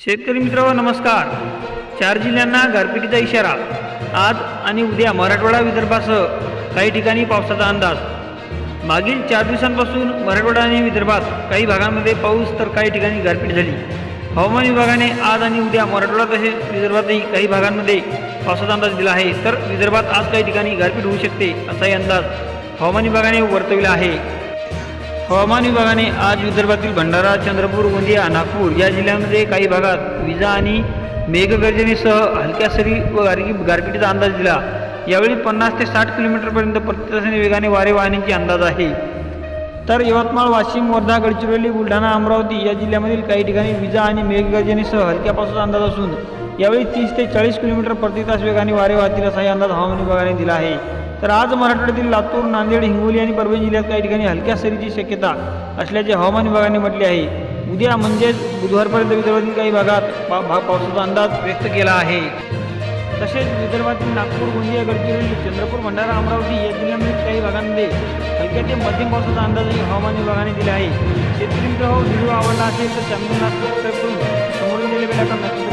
शेतकरी मित्र नमस्कार. चार जिल्ह्यांना गारपिटीचा इशारा. आज आणि उद्या मराठवाडा विदर्भासह काही ठिकाणी पावसाचा अंदाज. मागील चार दिवसांपासून मराठवाडा आणि विदर्भात काही भागांमध्ये पाऊस तर काही ठिकाणी गारपीट झाली. हवामान विभागाने आज आणि उद्या मराठवाडा तसेच विदर्भातही काही भागांमध्ये पावसाचा अंदाज दिला आहे. तर विदर्भात आज काही ठिकाणी गारपीट होऊ शकते असाही अंदाज हवामान विभागाने वर्तविला आहे. हवामान विभागाने आज विदर्भातील भंडारा चंद्रपूर गोंदिया नागपूर या जिल्ह्यांमध्ये काही भागात विजा आणि मेघगर्जनेसह हलक्या सरी व गारगी गारपिटीचा अंदाज दिला. यावेळी पन्नास ते साठ किलोमीटरपर्यंत प्रतितासाने वेगाने वारे वाहण्याची अंदाज आहे. तर यवतमाळ वाशिम वर्धा गडचिरोली बुलढाणा अमरावती या जिल्ह्यामधील काही ठिकाणी विजा आणि मेघगर्जनेसह हलक्या पावसाचा अंदाज असून यावेळी तीस ते चाळीस किलोमीटर प्रति तास वेगाने वारे वाहतील असाही अंदाज हवामान विभागाने दिला आहे. तर आज मराठवाड्यातील लातूर नांदेड हिंगोली आणि परभणी जिल्ह्यात काही ठिकाणी हलक्या सरीची शक्यता असल्याचे हवामान विभागाने म्हटले आहे. उद्या म्हणजेच बुधवारपर्यंत विदर्भातील काही भागात पा भाग पावसाचा अंदाज व्यक्त केला आहे. तसेच विदर्भातील नागपूर गोंदिया गडचिरोली चंद्रपूर भंडारा अमरावती या जिल्ह्यांमधील काही भागांमध्ये हलक्या ते मध्यम पावसाचा अंदाजही हवामान विभागाने दिला आहे. शेतकरी मित्र हो व्हिडिओ आवडला असेल तर चॅनलला सबस्क्राईब करून समोरून दिलेल्या बेलायकॉन नक्की